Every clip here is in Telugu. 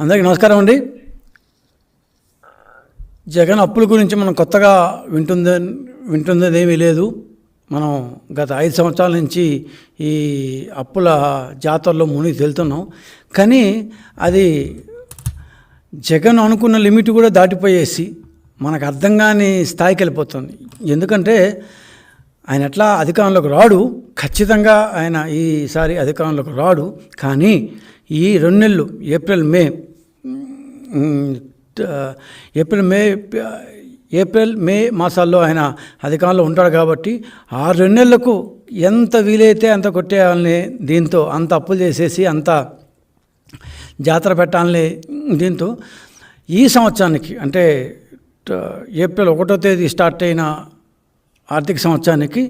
అందరికీ నమస్కారం అండి. జగన్ అప్పుల గురించి మనం కొత్తగా వింటుందే వింటుందని ఏమీ లేదు. మనం గత ఐదు సంవత్సరాల నుంచి ఈ అప్పుల జాతరలో మునిగి తెలుతున్నాం. కానీ అది జగన్ అనుకున్న లిమిట్ కూడా దాటిపోయేసి మనకు అర్థం కాని స్థాయికి వెళ్ళిపోతుంది. ఎందుకంటే ఆయన ఎట్లా అధికారంలోకి రాడు? ఖచ్చితంగా ఆయన ఈసారి అధికారంలోకి రాడు. కానీ ఈ రెండు నెలలు April May April May April May మాసాల్లో ఆయన అధికారంలో ఉంటాడు కాబట్టి ఆ రెండు నెలలకు ఎంత వీలైతే అంత కొట్టేయాలని దీంతో అంత అప్పులు చేసేసి అంత జాతర పెట్టాలని దీంతో ఈ సంవత్సరానికి అంటే ఏప్రిల్ ఒకటో తేదీ స్టార్ట్ అయిన ఆర్థిక సంవత్సరానికి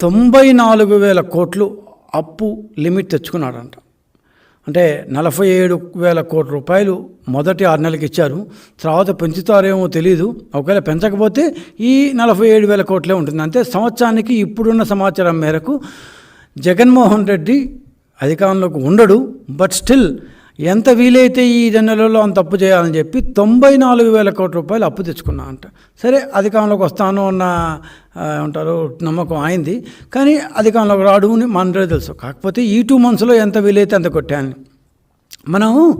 తొంభై నాలుగు వేల కోట్లు అప్పు లిమిట్ తెచ్చుకున్నాడంట. అంటే నలభై ఏడు వేల కోట్ల రూపాయలు మొదటి ఆరు నెలలకు ఇచ్చారు. తర్వాత పెంచుతారేమో తెలియదు ఒకవేళ పెంచకపోతే ఈ నలభై ఏడు వేల కోట్లే ఉంటుంది. అంతే సంవత్సరానికి ఇప్పుడున్న సమాచారం మేరకు జగన్మోహన్ రెడ్డి అధికారంలోకి ఉండడు బట్ స్టిల్ ఎంత వీలైతే ఈ రెండు నెలల్లో అంత అప్పు చేయాలని చెప్పి తొంభై నాలుగు వేల కోట్ల రూపాయలు అప్పు తెచ్చుకున్నా అంట. సరే అధికారంలోకి వస్తాను అన్న ఉంటారు నమ్మకం అయింది. కానీ అధికారంలోకి రాడు అని మనరే తెలుసు. కాకపోతే ఈ టూ మంత్స్లో ఎంత వీలైతే అంత కొట్టాను మనం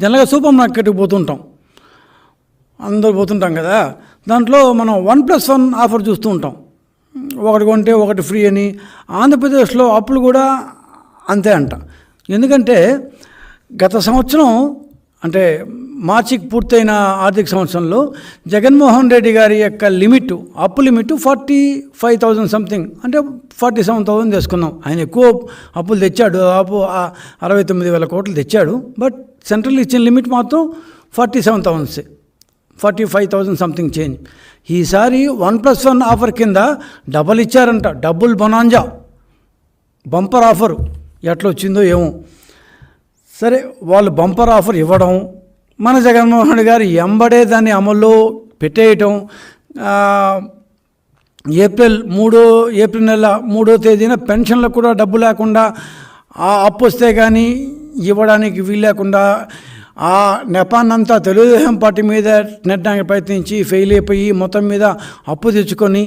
జనరల్గా సూపర్ మార్కెట్కి పోతుంటాం. అందరూ పోతుంటాం కదా. దాంట్లో మనం వన్ ప్లస్ వన్ ఆఫర్ చూస్తూ ఉంటాం. ఒకటి కొంటే ఒకటి ఫ్రీ అని. ఆంధ్రప్రదేశ్లో అప్పులు కూడా అంతే అంట. ఎందుకంటే గత సంవత్సరం అంటే మార్చికి పూర్తయిన ఆర్థిక సంవత్సరంలో జగన్మోహన్ రెడ్డి గారి యొక్క లిమిట్ అప్పు limit forty five thousand something అంటే ఫార్టీ సెవెన్ థౌజండ్ తెసుకున్నాం ఆయన ఎక్కువ అప్పులు తెచ్చాడు అప్పు అరవై తొమ్మిది వేల కోట్లు తెచ్చాడు బట్ సెంట్రల్ ఇచ్చిన లిమిట్ మాత్రం forty seven థౌజండ్సే forty five thousand something change. ఈసారి వన్ ప్లస్ వన్ ఆఫర్ కింద డబల్ ఇచ్చారంట డబుల్ బొనాంజా బంపర్ ఆఫర్ ఎట్లా వచ్చిందో ఏమో. సరే వాళ్ళు బంపర్ ఆఫర్ ఇవ్వడం మన జగన్మోహన్ రెడ్డి గారు ఎంబడే దాన్ని అమల్లో పెట్టేయటం ఏప్రిల్ మూడో ఏప్రిల్ నెల మూడో తేదీన పెన్షన్లకు కూడా డబ్బు లేకుండా ఆ అప్పు వస్తే కానీ ఇవ్వడానికి వీలు లేకుండా ఆ నెపాన్నంతా తెలుగుదేశం పార్టీ మీద నెట్టడానికి ప్రయత్నించి ఫెయిల్ అయిపోయి మొత్తం మీద అప్పు తెచ్చుకొని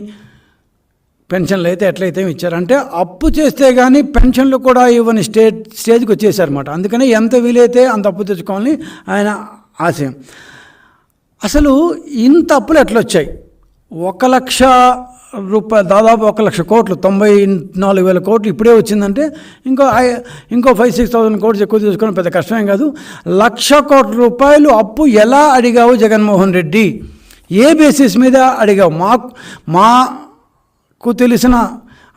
పెన్షన్లు అయితే ఎట్లయితే ఇచ్చారంటే అప్పు చేస్తే కానీ పెన్షన్లు కూడా ఇవ్వని స్టేజ్ స్టేజ్కి వచ్చేసారన్నమాట. అందుకని ఎంత వీలైతే అంత అప్పు తెచ్చుకోవాలని ఆయన ఆశయం. అసలు ఇంత అప్పులు ఎట్లా వచ్చాయి ఒక లక్ష రూపాయలు దాదాపు ఒక లక్ష కోట్లు తొంభై నాలుగు వేల కోట్లు ఇప్పుడే వచ్చిందంటే ఇంకో ఇంకో ఫైవ్ సిక్స్ థౌసండ్ కోట్లు ఎక్కువ తీసుకోవడం పెద్ద కష్టమేం కాదు. లక్ష కోట్ల రూపాయలు అప్పు ఎలా అడిగావు జగన్మోహన్ రెడ్డి? ఏ బేసిస్ మీద అడిగావు? మా నాకు తెలిసిన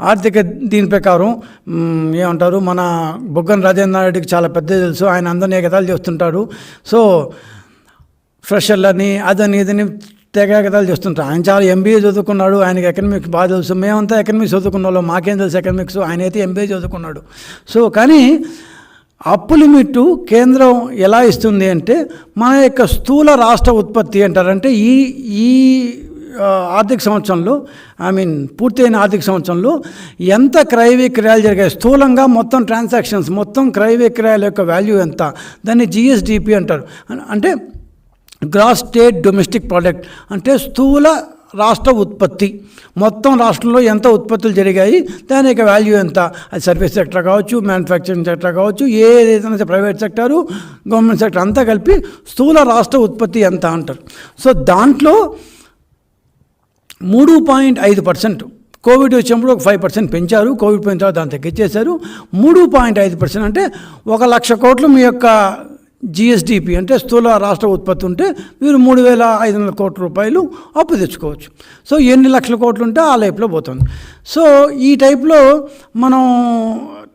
ఆర్థిక దీని ప్రకారం ఏమంటారు మన బుగ్గన రాజేంద్ర రెడ్డికి చాలా పెద్ద తెలుసు. ఆయన అందరినీ ఎగతాలు చేస్తుంటాడు. సో ఫ్రెషర్లని అదని ఇదని తెగ ఎగతాలు చేస్తుంటారు. ఆయన చాలా ఎంబీఏ చదువుకున్నాడు. ఆయనకి ఎకనమిక్స్ బాగా తెలుసు. మేమంతా ఎకనమిక్స్ చదువుకున్న వాళ్ళం మాకేం తెలుసు ఎకనమిక్స్? ఆయన అయితే ఎంబీఏ చదువుకున్నాడు. సో కానీ అప్పు లిమిట్ కేంద్రం ఎలా ఇస్తుంది అంటే మన యొక్క స్థూల రాష్ట్ర ఉత్పత్తి అంటారంటే ఈ ఈ ఆర్థిక సంవత్సరంలో ఐ మీన్ పూర్తయిన ఆర్థిక సంవత్సరంలో ఎంత క్రయ విక్రయాలు జరిగాయి స్థూలంగా మొత్తం ట్రాన్సాక్షన్స్ మొత్తం క్రయ విక్రయాల యొక్క వాల్యూ ఎంత? దాన్ని జిఎస్డిపి అంటారు. అంటే గ్రాస్ స్టేట్ డొమెస్టిక్ ప్రోడక్ట్ అంటే స్థూల రాష్ట్ర ఉత్పత్తి. మొత్తం రాష్ట్రంలో ఎంత ఉత్పత్తులు జరిగాయి దాని యొక్క వాల్యూ ఎంత? అది సర్వీస్ సెక్టర్ కావచ్చు మ్యానుఫ్యాక్చరింగ్ సెక్టర్ కావచ్చు ఏదైతే ప్రైవేట్ సెక్టారు గవర్నమెంట్ సెక్టర్ అంతా కలిపి స్థూల రాష్ట్ర ఉత్పత్తి ఎంత అంటారు. సో దాంట్లో మూడు పాయింట్ ఐదు పర్సెంట్. కోవిడ్ వచ్చినప్పుడు ఒక ఫైవ్ పర్సెంట్ పెంచారు. కోవిడ్ పోయిన తర్వాత దాన్ని తగ్గించేశారు. మూడు పాయింట్ ఐదు పర్సెంట్ అంటే ఒక లక్ష కోట్లు మీ యొక్క జిఎస్డిపి అంటే స్థూల రాష్ట్ర ఉత్పత్తి ఉంటే మీరు మూడు వేల ఐదు వందల కోట్ల రూపాయలు అప్పు తెచ్చుకోవచ్చు. సో ఎన్ని లక్షల కోట్లు ఉంటే ఆ లైఫ్లో పోతుంది. సో ఈ టైప్లో మనం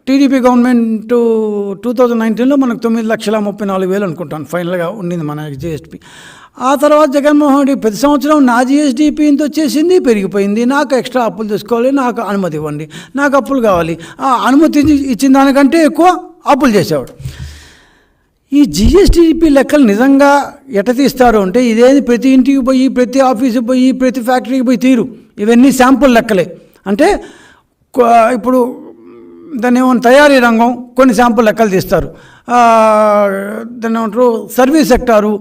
టీడీపీ గవర్నమెంట్ టూ థౌజండ్ నైన్టీన్లో మనకు తొమ్మిది లక్షల ముప్పై నాలుగు వేలు అనుకుంటాను. ఫైనల్గా ఉండింది మన జిఎస్టీ ఆ తర్వాత జగన్మోహన్ రెడ్డి ప్రతి సంవత్సరం నా జిఎస్డిపి ఇంత వచ్చేసింది పెరిగిపోయింది. నాకు ఎక్స్ట్రా అప్పులు తీసుకోవాలి నాకు అనుమతి ఇవ్వండి నాకు అప్పులు కావాలి. ఆ అనుమతి ఇచ్చిన దానికంటే ఎక్కువ అప్పులు చేసేవాడు. ఈ జిఎస్టిపి లెక్కలు నిజంగా ఎట తీస్తారు అంటే ఇదేది ప్రతి ఇంటికి పోయి ప్రతి ఆఫీస్కి పోయి ప్రతి ఫ్యాక్టరీకి పోయి తీరు. ఇవన్నీ శాంపుల్ లెక్కలే. అంటే ఇప్పుడు దాన్ని ఏమన్నా తయారీ రంగం కొన్ని శాంపుల్ లెక్కలు తీస్తారు. దాన్ని ఏమంటారు? సర్వీస్ సెక్టారు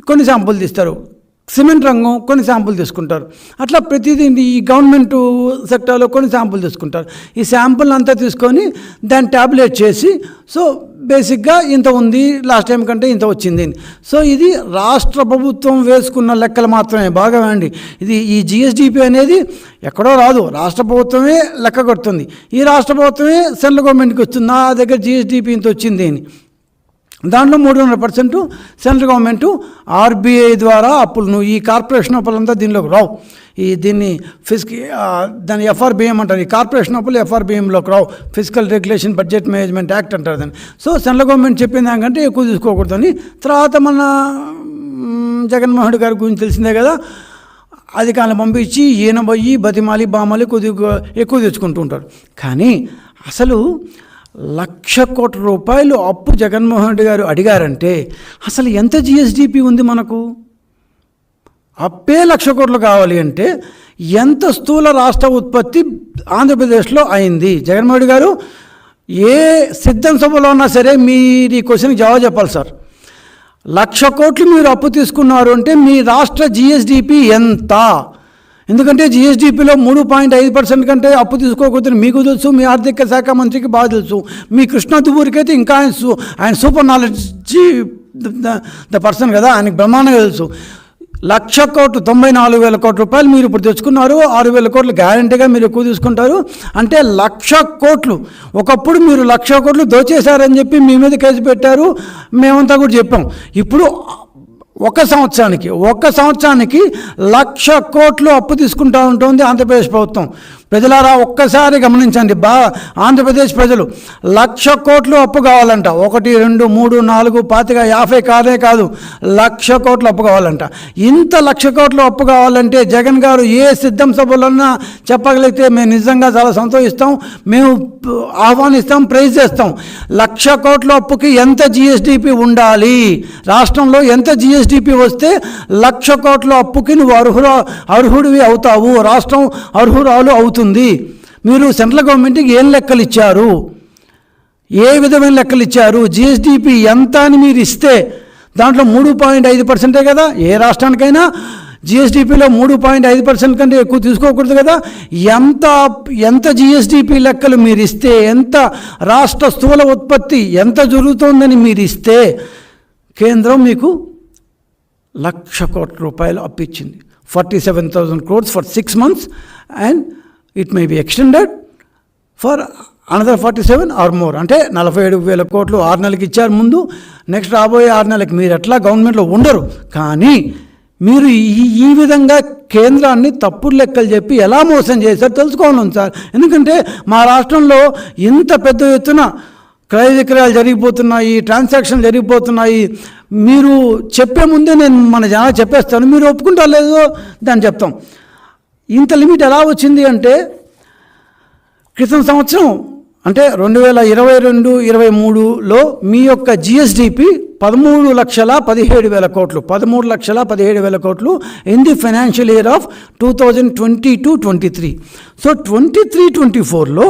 కొన్ని శాంపుల్ తీస్తారు. సిమెంట్ రంగం కొన్ని శాంపుల్ తీసుకుంటారు. అట్లా ప్రతిదీ ఈ గవర్నమెంట్ సెక్టార్లో కొన్ని శాంపుల్ తీసుకుంటారు. ఈ శాంపుల్ అంతా తీసుకొని దాన్ని ట్యాబ్లెట్ చేసి సో బేసిక్గా ఇంత ఉంది లాస్ట్ టైం కంటే ఇంత వచ్చింది. అని. సో ఇది రాష్ట్ర ప్రభుత్వం వేసుకున్న లెక్కలు మాత్రమే బాగా అండి ఇది ఈ జిఎస్డిపి అనేది ఎక్కడో రాదు రాష్ట్ర ప్రభుత్వమే లెక్క కొడుతుంది. ఈ రాష్ట్ర ప్రభుత్వమే సెంట్రల్ గవర్నమెంట్కి వస్తుంది నా దగ్గర జిఎస్డిపి ఇంత వచ్చింది అని. దాంట్లో మూడున్నర పర్సెంట్ సెంట్రల్ గవర్నమెంట్ ఆర్బీఐ ద్వారా అప్పులు. నువ్వు ఈ కార్పొరేషన్ అప్పులంతా దీనిలోకి రావు. ఈ దీన్ని ఫిస్క్ దాని ఎఫ్ఆర్బిఎం అంటారు? ఈ కార్పొరేషన్ అప్పులు ఎఫ్ఆర్బిఎంలోకి రావు. Physical regulation budget management act అంటారు దాన్ని. సో సెంట్రల్ గవర్నమెంట్ చెప్పిన దానికంటే ఎక్కువ తీసుకోకూడదని తర్వాత మన జగన్మోహన్ రెడ్డి గారి గురించి తెలిసిందే కదా. అధికారులు పంపించి ఈయన పోయి బతిమాలి బామాలి కొద్దిగా ఎక్కువ తెచ్చుకుంటూ ఉంటారు. కానీ అసలు లక్ష కోట్ల రూపాయలు అప్పు జగన్మోహన్ రెడ్డి గారు అడిగారంటే అసలు ఎంత జిఎస్డిపి ఉంది మనకు? అప్పే లక్ష కోట్లు కావాలి అంటే ఎంత స్థూల రాష్ట్ర ఉత్పత్తి ఆంధ్రప్రదేశ్లో అయింది? జగన్మోహన్ రెడ్డి గారు ఏ సిద్ధం సభలో ఉన్నా సరే మీరు ఈ క్వశ్చన్కి జవాబు చెప్పాలి సార్. లక్ష కోట్లు మీరు అప్పు తీసుకున్నారు అంటే మీ రాష్ట్ర జిఎస్డిపి ఎంత? ఎందుకంటే జిఎస్డిపిలో మూడు పాయింట్ ఐదు పర్సెంట్ కంటే అప్పు తీసుకోకూడదని మీకు తెలుసు మీ ఆర్థిక శాఖ మంత్రికి బాగా తెలుసు. మీ కృష్ణ దుబూరికి అయితే ఇంకా ఆయన సూ ఆయన సూపర్ నాలెడ్జ్ ద పర్సన్ కదా ఆయనకి బ్రహ్మాండంగా తెలుసు. లక్ష కోట్లు తొంభై నాలుగు వేల కోట్ల రూపాయలు మీరు ఇప్పుడు తెచ్చుకున్నారు ఆరు వేల కోట్లు గ్యారంటీగా మీరు ఎక్కువ తీసుకుంటారు. అంటే లక్ష కోట్లు ఒకప్పుడు మీరు లక్ష కోట్లు దోచేశారని చెప్పి మీ మీద కేసు పెట్టారు. మేమంతా కూడా చెప్పాం. ఇప్పుడు ఒక సంవత్సరానికి ఒక సంవత్సరానికి లక్ష కోట్లు అప్పు తీసుకుంటా ఉంటుంది ఆంధ్రప్రదేశ్ ప్రభుత్వం. ప్రజలారా ఒక్కసారి గమనించండి. బా ఆంధ్రప్రదేశ్ ప్రజలు లక్ష కోట్లు అప్పు కావాలంట. ఒకటి రెండు మూడు నాలుగు పాతిక యాభై కాదే కాదు. లక్ష కోట్లు అప్పు కావాలంట. ఇంత లక్ష కోట్లు అప్పు కావాలంటే జగన్ గారు ఏ సిద్ధం సభలన్నా చెప్పగలిగితే మేము నిజంగా చాలా సంతోషిస్తాం. మేము ఆహ్వానిస్తాం ప్రైజ్ చేస్తాం. లక్ష కోట్ల అప్పుకి ఎంత జిఎస్డిపి ఉండాలి? రాష్ట్రంలో ఎంత జిఎస్డిపి వస్తే లక్ష కోట్ల అప్పుకి నువ్వు అర్హుర అర్హుడివి అవుతావు. రాష్ట్రం అర్హురాలు అవుతుంది. మీరు సెంట్రల్ గవర్నమెంట్కి ఏం లెక్కలు ఇచ్చారు? ఏ విధమైన లెక్కలు ఇచ్చారు? జిఎస్డిపి ఎంత అని మీరు ఇస్తే దాంట్లో మూడు పాయింట్ ఐదు పర్సెంటే కదా? ఏ రాష్ట్రానికైనా జిఎస్డిపిలో మూడు పాయింట్ ఐదు పర్సెంట్ కంటే ఎక్కువ తీసుకోకూడదు కదా? ఎంత ఎంత జిఎస్డిపి లెక్కలు మీరు ఇస్తే ఎంత రాష్ట్ర స్థూల ఉత్పత్తి ఎంత జరుగుతోందని మీరు ఇస్తే కేంద్రం మీకు లక్ష కోట్ల రూపాయలు అప్పిచ్చింది forty seven thousand crores for six months and it may be extended for another forty seven or more అంటే నలభై ఏడు వేల కోట్లు ఆరు నెలలకి ఇచ్చారు ముందు. నెక్స్ట్ రాబోయే ఆరు నెలలకి మీరు ఎట్లా గవర్నమెంట్లో ఉండరు. కానీ మీరు ఈ ఈ విధంగా కేంద్రాన్ని తప్పుడు లెక్కలు చెప్పి ఎలా మోసం చేశారు తెలుసుకోవాలి సార్. ఎందుకంటే మా రాష్ట్రంలో ఇంత పెద్ద ఎత్తున క్రయ విక్రయాలు జరిగిపోతున్నాయి ట్రాన్సాక్షన్ జరిగిపోతున్నాయి. మీరు చెప్పే ముందే నేను మన జనాలు చెప్పేస్తాను. మీరు ఒప్పుకుంటారు లేదో దాన్ని చెప్తాం. ఇంత లిమిట్ ఎలా వచ్చింది అంటే క్రితం సంవత్సరం అంటే రెండు వేల ఇరవై రెండు ఇరవై మూడులో మీ యొక్క జిఎస్డిపి పదమూడు లక్షల పదిహేడు వేల కోట్లు పదమూడు లక్షల పదిహేడు వేల కోట్లు in the financial year of two thousand twenty two twenty three so twenty three twenty ఫోర్లో